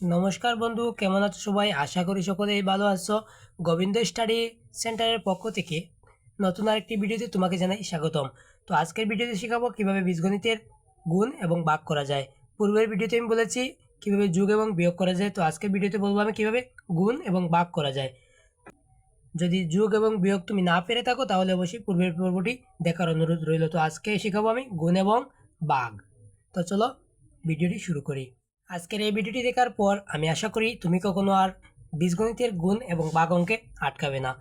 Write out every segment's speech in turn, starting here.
নমস্কার বন্ধু, কেমন আছো সবাই? আশা করি সকলেই ভালো আছো। গোবিন্দ স্টাডি সেন্টারের পক্ষ থেকে নতুন আরেকটি ভিডিওতে তোমাকে জানাই স্বাগতম। তো আজকের ভিডিওতে শেখাবো কীভাবে বীজগণিতের গুণ এবং বাক করা যায়। পূর্বের ভিডিওতে আমি বলেছি কীভাবে যোগ এবং বিয়োগ করা যায়। তো আজকের ভিডিওতে বলব আমি কীভাবে গুণ এবং বাক করা যায়। যদি যোগ এবং বিয়োগ তুমি না পেরে থাকো, তাহলে অবশ্যই পূর্বের পর্বটি দেখার অনুরোধ রইল। তো আজকে শেখাবো আমি গুণ এবং বাঘ তো চলো ভিডিওটি শুরু করি। আজকের এই ভিডিওটি দেখার পর আমি আশা করি তুমি কখনো আর বীজগণিতের গুণ এবং বাঘ অঙ্কে আটকাবে না।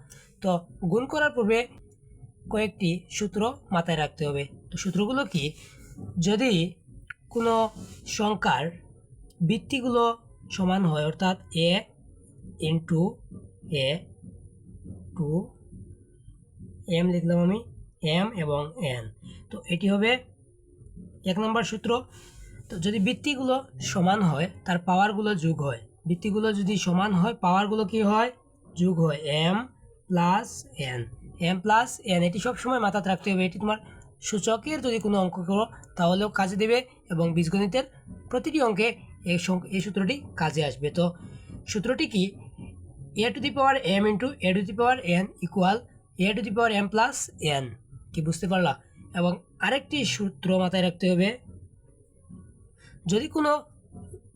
তো গুণ করার পূর্বে কয়েকটি সূত্র মাথায় রাখতে হবে। তো সূত্রগুলো কি? যদি কোনো সংখ্যার বৃত্তিগুলো সমান হয়, অর্থাৎ A into A to M লিখলাম আমি এম এবং এন তো এটি হবে এক নম্বর সূত্র। তো যদি বৃত্তিগুলো সমান হয়, তার পাওয়ারগুলো যোগ হয়। বৃত্তিগুলো যদি সমান হয়, পাওয়ারগুলো কি হয়? যোগ হয় M plus N M plus N এটি সবসময় মাথায় রাখতে হবে। এটি তোমার সূচকের যদি কোনো অঙ্ক করো, তাহলেও কাজে দেবে এবং বীজগণিতের প্রতিটি অঙ্কে এই এই সূত্রটি কাজে আসবে। তো সূত্রটি কি? A to the power M into A to the power N equal A to the power M plus N কি বুঝতে পারলা? এবং আরেকটি সূত্র মাথায় রাখতে হবে। যদি কোনো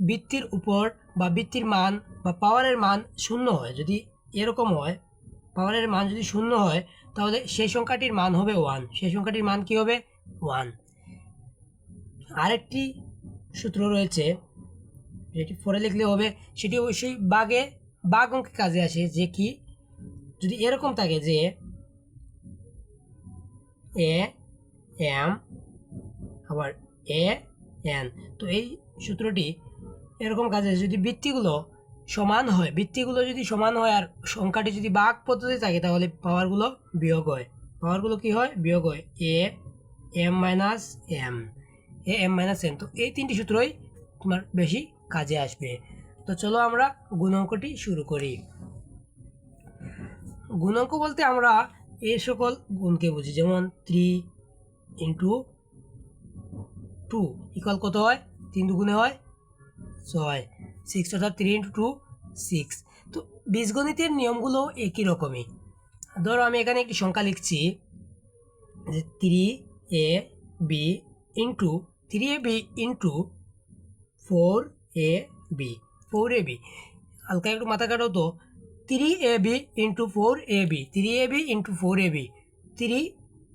বৃত্তির উপর বা বৃত্তির মান বা পাওয়ারের মান শূন্য হয়, যদি এরকম হয় পাওয়ারের মান যদি শূন্য হয়, তাহলে সেই সংখ্যাটির মান হবে ওয়ান সেই সংখ্যাটির মান কি হবে? ওয়ান আরেকটি সূত্র রয়েছে, যেটি পরে লিখলে হবে, সেটি অবশ্যই বাঘে বাঘ অঙ্কে কাজে আসে, যে কি, যদি এরকম থাকে যে এ এম আবার এ এন তো এই সূত্রটি এরকম কাজে, যদি বৃত্তিগুলো সমান হয় বৃত্তিগুলো যদি সমান হয় আর সংখ্যাটি যদি বাঘ পদ্ধতি থাকে, তাহলে পাওয়ারগুলো বিয়োগ হয়। পাওয়ারগুলো কি হয়? বিয়োগ হয় A M minus M A M minus N তো এই তিনটি সূত্রই তোমার বেশি কাজে আসবে। তো চলো আমরা গুণাঙ্কটি শুরু করি। গুণাঙ্ক বলতে আমরা এই সকল গুণকে বুঝি, যেমন থ্রি ইন্টু টু ইকুয়াল কত হয়? তিন দুগুণে হয়? ছয়। সিক্স অর্থাৎ থ্রি ইন্টু টু সিক্স তো বীজগণিতের নিয়মগুলো একই রকমই। ধরো আমি এখানে একটি সংখ্যা লিখছি যে three A B into three A B into four A B four A B হালকা একটু মাথা কাটো তো। Three A B into four A B three A B into four A B three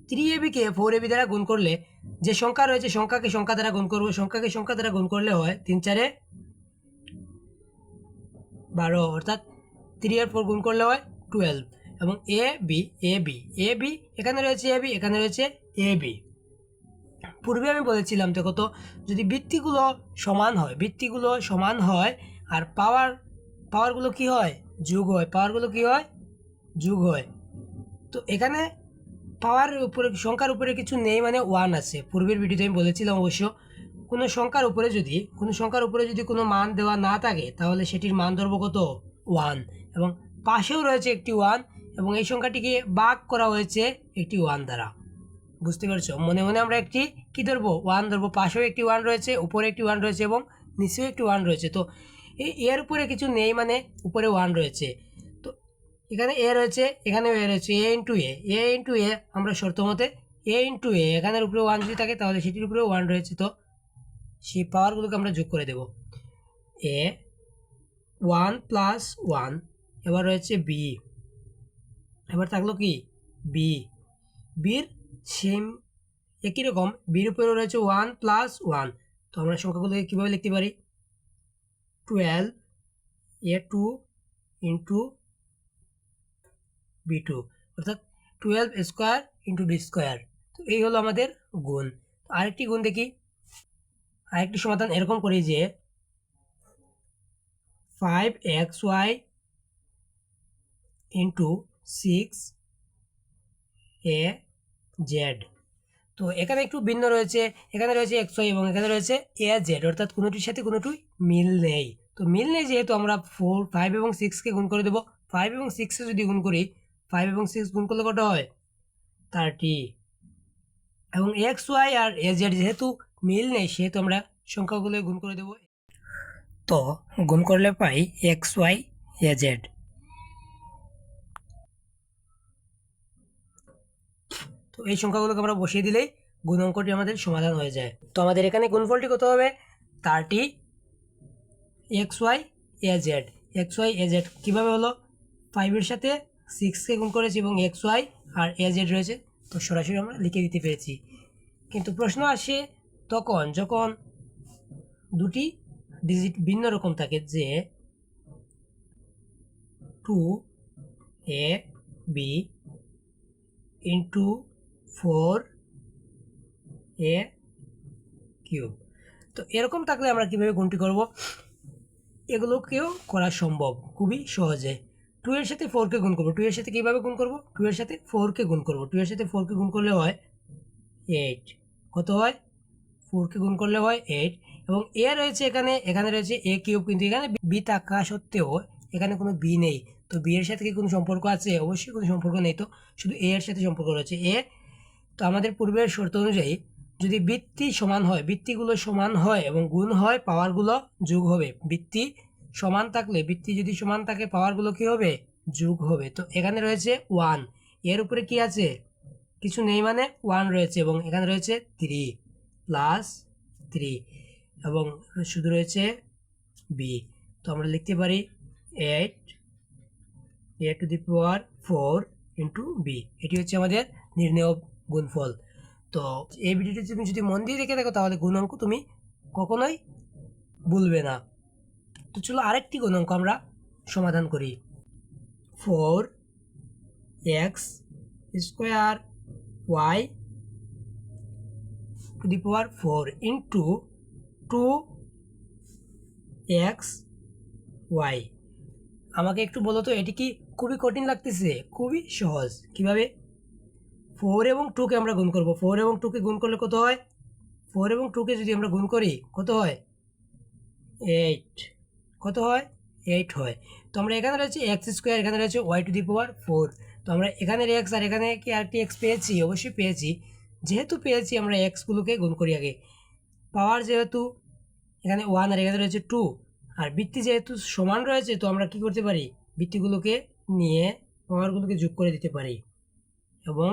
three A bike four A B দ্বারা গুণ করলে যে সংখ্যা রয়েছে, সংখ্যাকে সংখ্যা দ্বারা গুণ করব, সংখ্যাকে সংখ্যা দ্বারা গুণ করলে হয় তিন চারে বারো, অর্থাৎ থ্রি আর ফোর গুণ করলে হয় টুয়েলভ এবং A B A B A B এখানে রয়েছে এ বি এখানে রয়েছে এ বি পূর্বে আমি বলেছিলাম দেখো তো যদি বৃত্তিগুলো সমান হয়, বৃত্তিগুলো সমান হয়, আর পাওয়ার পাওয়ারগুলো কি হয়? যোগ হয়। পাওয়ারগুলো কি হয়? যোগ হয়। তো এখানে পাওয়ার উপরে, সংখ্যার উপরে কিছু নেই মানে ওয়ান আছে। পূর্বের ভিডিওতে আমি বলেছিলাম অবশ্য, কোনো সংখ্যার উপরে যদি, কোনো সংখ্যার উপরে যদি কোনো মান দেওয়া না থাকে, তাহলে সেটির মান ধরবো কত? ওয়ান এবং পাশেও রয়েছে একটি ওয়ান এবং এই সংখ্যাটিকে ভাগ করা হয়েছে একটি ওয়ান দ্বারা। বুঝতে পারছ? মনে মনে আমরা একটি কী ধরবো? ওয়ান ধরবো। পাশেও একটি ওয়ান রয়েছে, উপরে একটি ওয়ান রয়েছে, এবং নিচেও একটি ওয়ান রয়েছে। তো এর উপরে কিছু নেই মানে উপরে ওয়ান রয়েছে। এখানে এ রয়েছে এখানেও এ রয়েছে, এ ইন্টু এ এ ইন্টু এ আমরা শর্ত মতে এ ইন্টু এ এখানের উপরে ওয়ান যদি থাকে তাহলে সেটির উপরেও ওয়ান রয়েছে, তো সেই পাওয়ারগুলোকে আমরা যোগ করে দেব। এ ওয়ান প্লাস ওয়ান এবার রয়েছে বি এবার থাকল কি? বি বির সেম একই রকম বির উপরে রয়েছে ওয়ান প্লাস ওয়ান তো আমরা সংখ্যাগুলোকে কীভাবে লিখতে পারি? Twelve A two into B two অর্থাৎ twelve square into B square তো এই হলো আমাদের গুণ। আরেকটি গুণ দেখি। আরেকটি সমাধান এরকম করি যে five X Y into six A Z তো এখানে একটু ভিন্ন রয়েছে। এখানে রয়েছে এক্স ওয়াই এবং এখানে রয়েছে এ জেড অর্থাৎ কোনোটির সাথে কোনোটি মিল নেই। তো মিল নেই যেহেতু আমরা ফোর ফাইভ এবং সিক্সকে গুণ করে দেবো। ফাইভ এবং সিক্সে যদি গুণ করি ফাইভ এবং সিক্স গুণ করলে কত হয়? থার্টি এবং এক্স ওয়াই আর এ জেড যেহেতু মিল নেই, সেহেতু আমরা সংখ্যাগুলো গুণ করে দেবো। তো গুণ করলে পাই এক্স ওয়াই এ জেড তো এই সংখ্যাগুলোকে আমরা বসিয়ে দিলেই গুণ অঙ্কটি আমাদের সমাধান হয়ে যায়। তো আমাদের এখানে গুণফলটি কত হবে? Thirty X Y A Z X Y A Z কীভাবে হলো? ফাইভের সাথে সিক্সকে গুণ করেছি এবং এক্স ওয়াই আর এ জেড রয়েছে। তো সরাসরি আমরা লিখে দিতে পেরেছি। কিন্তু প্রশ্ন আসে তখন যখন দুটি ডিজিট ভিন্ন রকম থাকে যে two A B into four A cube তো এরকম থাকলে আমরা কীভাবে গুণটি করব? এগুলোকেও করা সম্ভব খুবই সহজে। টু এর সাথে ফোরকে গুণ করব। টু এর সাথে কীভাবে গুণ করব? টু এর সাথে ফোরকে গুণ করব। টু এর সাথে ফোরকে গুণ করলে হয় এইট কত হয়? ফোরকে গুণ করলে হয় এইট এবং এ রয়েছে এখানে এখানে রয়েছে এ কিউব, কিন্তু এখানে বি থাকা সত্ত্বেও এখানে কোনো বি নেই। তো বি এর সাথে কি কোনো সম্পর্ক আছে? অবশ্যই কোনো সম্পর্ক নেই তো। শুধু এ এর সাথে সম্পর্ক রয়েছে। এ তো আমাদের পূর্বের শর্ত অনুযায়ী যদি বৃত্তি সমান হয়, বৃত্তিগুলো সমান হয় এবং গুণ হয় পাওয়ারগুলো যোগ হবে। বৃত্তি সমান থাকলে, বৃত্তি যদি সমান থাকে পাওয়ারগুলো কি হবে? যোগ হবে। তো এখানে রয়েছে ওয়ানের উপরে কি আছে? কিছু নেই মানে ওয়ান রয়েছে এবং এখানে রয়েছে থ্রি প্লাস থ্রি এবং শুধু রয়েছে বি তো আমরা লিখতে পারি eight A to the power four into B এটি হচ্ছে আমাদের নির্ণয় গুণফল। তো এই ভিডিওটি তুমি যদি মন দিয়ে দেখে দেখো তাহলে গুণ অঙ্ক তুমি কখনোই ভুলবে না। তো চলো আরেকটি গুণাঙ্ক আমরা সমাধান করি। Four X square Y to the power four into two X Y. আমাকে একটু বলো তো, এটি কি খুবই কঠিন লাগতেছে? খুবই সহজ। কীভাবে? ফোর এবং টুকে আমরা গুণ করব। ফোর এবং টুকে গুণ করলে কত হয়? ফোর এবং টুকে যদি আমরা গুণ করি, কত হয়? এইট। কত হয়? এইট হয়। তো আমরা এখানে রয়েছে এক্স স্কোয়ার এখানে রয়েছে Y to the power four তো আমরা এখানের এক্স আর এখানে কি আরেকটি এক্স পেয়েছি? অবশ্যই পেয়েছি। যেহেতু পেয়েছি, আমরা এক্সগুলোকে গুণ করি আগে। পাওয়ার যেহেতু এখানে ওয়ান আর এখানে রয়েছে টু আর বৃত্তি যেহেতু সমান রয়েছে, তো আমরা কি করতে পারি? বৃত্তিগুলোকে নিয়ে পাওয়ারগুলোকে যোগ করে দিতে পারি। এবং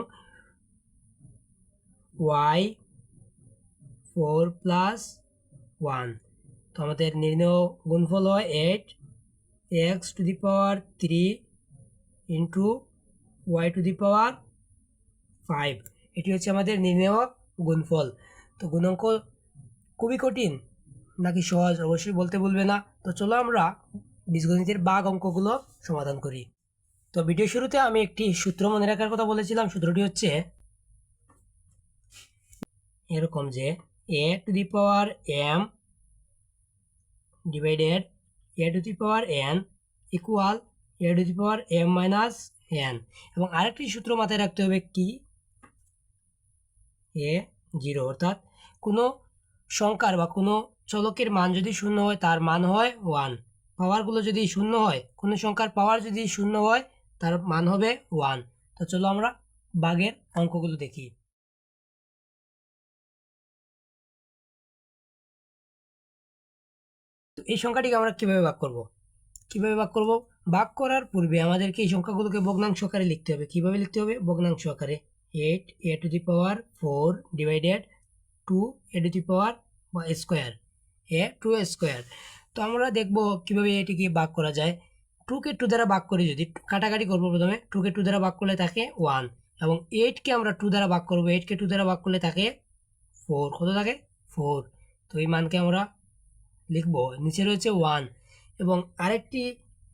ওয়াই ফোর প্লাস ওয়ান তো আমাদের নির্ণয় গুণফল হয় eight X to the power three into Y to the power five এটি হচ্ছে আমাদের নির্ণয় গুণফল। তো গুণাঙ্ক খুবই কঠিন, নাকি সহজ? অবশ্যই বলতে বলবে না। তো চলো আমরা বীজগণিতের বাঘ অঙ্কগুলো সমাধান করি। তো ভিডিও শুরুতে আমি একটি সূত্র মনে রাখার কথা বলেছিলাম। সূত্রটি হচ্ছে এরকম যে A to the power M divided A to the power N equal A to the power M minus N এবং আরেকটি সূত্র মাথায় রাখতে হবে কি? এ জিরো অর্থাৎ কোনো সংখ্যার বা কোনো চলকের মান যদি শূন্য হয়, তার মান হয় ওয়ান পাওয়ারগুলো যদি শূন্য হয়, কোনো সংখ্যার পাওয়ার যদি শূন্য হয়, তার মান হবে ওয়ান তো চলো আমরা বাঘের অঙ্কগুলো দেখি। এই সংখ্যাটিকে আমরা কীভাবে ভাগ করব? কীভাবে ভাগ করব? ভাগ করার পূর্বে আমাদেরকে এই সংখ্যাগুলোকে ভগ্নাংশ আকারে লিখতে হবে। কীভাবে লিখতে হবে? ভগ্নাংশ আকারে। Eight A to the power four divided two A to the power বা স্কোয়ার এ টু স্কোয়ার তো আমরা দেখব কীভাবে এটিকে ভাগ করা যায়। টুকে টু দ্বারা ভাগ করি যদি। কাটাকাটি করব প্রথমে। টুকে টু দ্বারা ভাগ করলে থাকে ওয়ান এবং এইটকে আমরা টু দ্বারা ভাগ করব। এইটকে টু দ্বারা ভাগ করলে থাকে ফোর কত থাকে? ফোর তো এই মানকে আমরা লিখব, নিচে রয়েছে ওয়ান এবং আরেকটি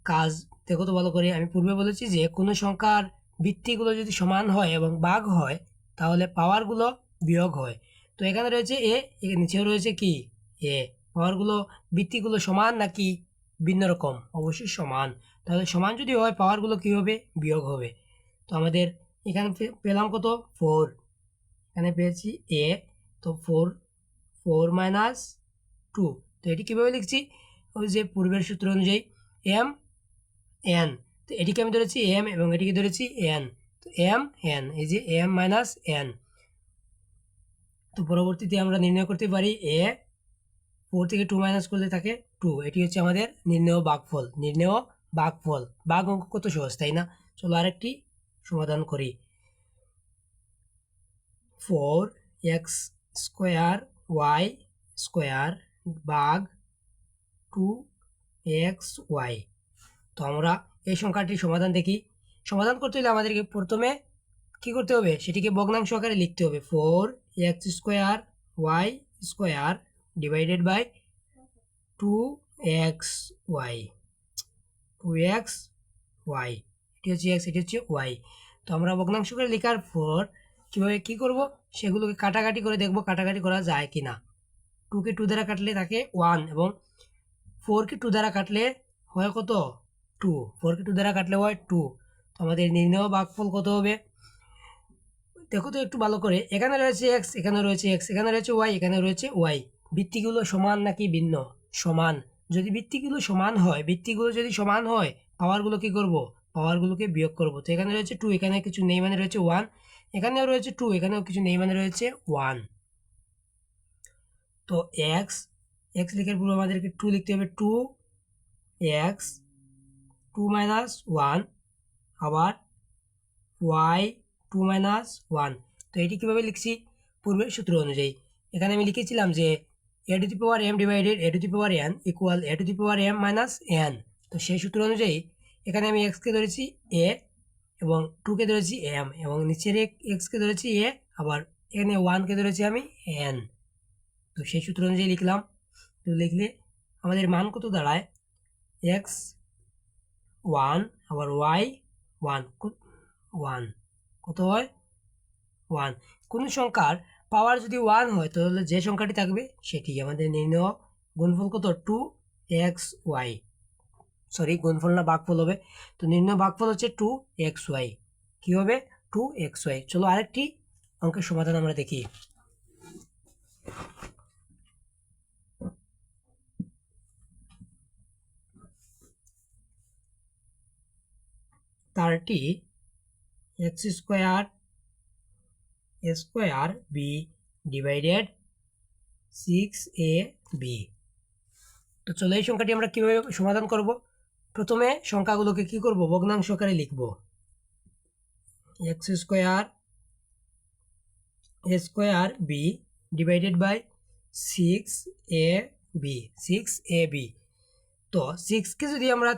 কাজ, দেখো তো ভালো করে, আমি পূর্বে বলেছি যে কোনো সংখ্যার ভিত্তিগুলো যদি সমান হয় এবং ভাগ হয়, তাহলে পাওয়ারগুলো বিয়োগ হয়। তো এখানে রয়েছে এ নিচেও রয়েছে কি? এ পাওয়ারগুলো, ভিত্তিগুলো সমান নাকি ভিন্ন রকম? অবশ্যই সমান। তাহলে সমান যদি হয়, পাওয়ারগুলো কী হবে? বিয়োগ হবে। তো আমাদের এখানে পেলাম কত? ফোর এখানে পেয়েছি এ তো ফোর ফোর মাইনাস টু তো এটি কীভাবে লিখছি? ওই যে পূর্বের সূত্র অনুযায়ী এম, এন। তো এটিকে আমি ধরেছি এম এবং এটিকে ধরেছি এন। তো এম, এন, এই যে এম মাইনাস এন। তো পরবর্তীতে আমরা নির্ণয় করতে পারি এ ফোর থেকে টু মাইনাস করলে থাকে টু। এটি হচ্ছে আমাদের নির্ণেয় বাঘফল নির্ণেয় বাঘফল বাঘ অঙ্ক কত সহজ, তাই না? চলো আরেকটি সমাধান করি। Four X square Y square বাঘ টু এক্স ওয়াই। তো আমরা এই সংখ্যাটির সমাধান দেখি। সমাধান করতে হলে আমাদেরকে প্রথমে কি করতে হবে? সেটিকে ভগ্নাংশ আকারে লিখতে হবে। Four X square Y square divided by two X Y. Two X Y. এটি হচ্ছে এক্স, এটি হচ্ছে ওয়াই। তো আমরা ভগ্নাংশ করে লেখার পর কীভাবে কী করব? সেগুলোকে কাটাকাটি করে দেখব কাটাকাটি করা যায় কি না টুকে টু দ্বারা কাটলে তাকে ওয়ান এবং ফোরকে টু দ্বারা কাটলে হয় কত? টু ফোরকে টু দ্বারা কাটলে হয় টু তো আমাদের নির্ণয় ভাগফল কত হবে? দেখো তো একটু ভালো করে। এখানে রয়েছে এক্স এখানে রয়েছে এক্স এখানে রয়েছে ওয়াই এখানে রয়েছে ওয়াই ভিত্তিগুলো সমান নাকি ভিন্ন? সমান। যদি ভিত্তিগুলো সমান হয়, ভিত্তিগুলো যদি সমান হয় পাওয়ারগুলো কি করব? পাওয়ারগুলোকে বিয়োগ করব। তো এখানে রয়েছে টু এখানে কিছু নেই মানে রয়েছে ওয়ান এখানেও রয়েছে টু এখানেও কিছু নেই মানে রয়েছে ওয়ান তো এক্স এক্স লিখার পূর্বে আমাদেরকে টু লিখতে হবে two X two minus one আবার ওয়াই টু মাইনাস ওয়ান তো এটি কীভাবে লিখছি? পূর্বের সূত্র অনুযায়ী। এখানে আমি লিখেছিলাম যে A to the power M divided A to the power N equal A to the power M minus N তো সেই সূত্র অনুযায়ী এখানে আমি এক্সকে ধরেছি এ এবং টুকে ধরেছি এম এবং নিচের এক্সকে ধরেছি এ আবার এখানে ওয়ানকে ধরেছি আমি এন তো সেই সূত্র অনুযায়ী লিখলাম। তো লিখলে আমাদের মান কত দাঁড়ায়? এক্স ওয়ান আবার ওয়াই ওয়ান ওয়ান কত হয়? ওয়ান কোনো সংখ্যার পাওয়ার যদি ওয়ান হয়, তাহলে যে সংখ্যাটি থাকবে সেটি আমাদের নির্ণয় গুণফল কত? টু এক্স ওয়াই সরি গুণফল না ভাগফল হবে। তো নির্ণয় বাঘফল হচ্ছে টু এক্স ওয়াই কী হবে? টু এক্স ওয়াই চলো আরেকটি অঙ্কের সমাধান আমরা দেখি। Thirty X square square B divided six A B তো চলো এই সংখ্যাটি আমরা কীভাবে সমাধান করব? প্রথমে সংখ্যাগুলোকে কি করব? ভগ্নাংশ আকারে লিখব। X square square B divided by six A B six A B তো সিক্সকে যদি আমরা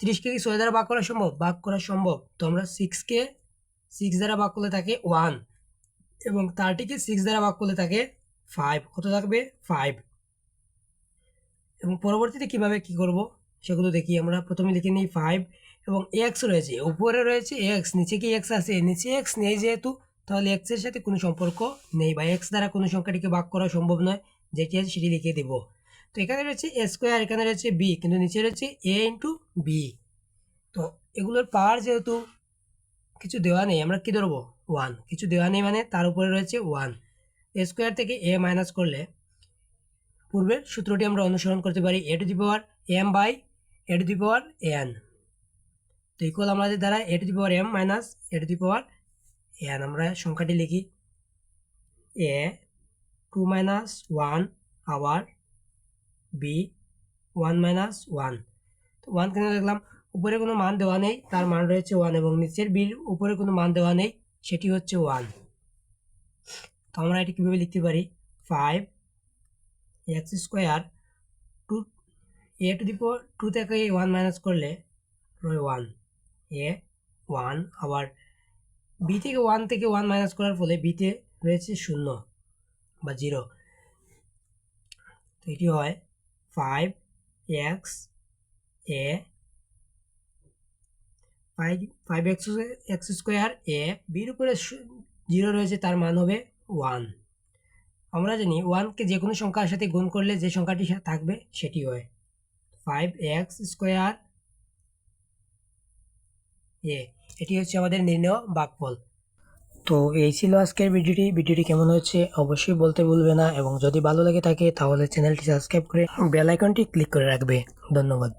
তিরিশকে কি ছয় দ্বারা ভাগ করা সম্ভব? ভাগ করা সম্ভব। তো আমরা সিক্সকে সিক্স দ্বারা ভাগ করলে থাকে ওয়ান এবং থার্টিকে সিক্স দ্বারা ভাগ করলে থাকে ফাইভ কত থাকবে? ফাইভ এবং পরবর্তীতে কীভাবে কি করব? সেগুলো দেখি। আমরা প্রথমে লিখে নিই ফাইভ এবং এক্স রয়েছে। উপরে রয়েছে এক্স নিচে কি এক্স আছে? নিচে এক্স নেই যেহেতু, তাহলে এক্সের সাথে কোনো সম্পর্ক নেই বা এক্স দ্বারা কোনো সংখ্যাটিকে ভাগ করা সম্ভব নয়। যেটি আছে সেটি লিখে দেব। তো এখানে রয়েছে এ স্কোয়ার, এখানে রয়েছে বি, কিন্তু নিচে রয়েছে এ ইন্টু বি। তো এগুলোর পাওয়ার যেহেতু কিছু দেওয়া নেই, আমরা কি ধরবো? ওয়ান। কিছু দেওয়া নেই মানে তার উপরে রয়েছে ওয়ান। এ স্কোয়ার থেকে এ মাইনাস করলে পূর্বের সূত্রটি আমরা অনুসরণ করতে পারি A to the power M by A to the power N. তো ইকুয়াল আমাদের দ্বারা A to the power M minus A to the power N. আমরা সংখ্যাটি লিখি। A two minus one our B one minus one তো one কেন লিখলাম উপরে কোনো মান দেওয়া নেই, তার মান রয়েছে ওয়ান এবং নিচের বির উপরে কোনো মান দেওয়া নেই, সেটি হচ্ছে ওয়ান তো আমরা এটি কীভাবে লিখতে পারি? Five x square two a two d two থেকে ওয়ান মাইনাস করলে রয় ওয়ান এ ওয়ান আবার বি থেকে ওয়ান থেকে ওয়ান মাইনাস করার ফলে বিতে রয়েছে শূন্য বা জিরো তো এটি হয় five x a five x x square a বির উপরে জিরো রয়েছে, তার মান হবে ওয়ান আমরা জানি ওয়ানকে যে কোনো সংখ্যার সাথে গুণ করলে যে সংখ্যাটি থাকবে সেটি হয় ফাইভ এক্স স্কোয়ার এ এটি হচ্ছে আমাদের নির্ণয় বাকফল। তো এই ছিল আজকের ভিডিওটি। ভিডিওটি কেমন হয়েছে অবশ্যই বলতে ভুলবে না এবং যদি ভালো লাগে থাকে তাহলে চ্যানেলটি সাবস্ক্রাইব করে বেল আইকনটি ক্লিক করে রাখবে। ধন্যবাদ।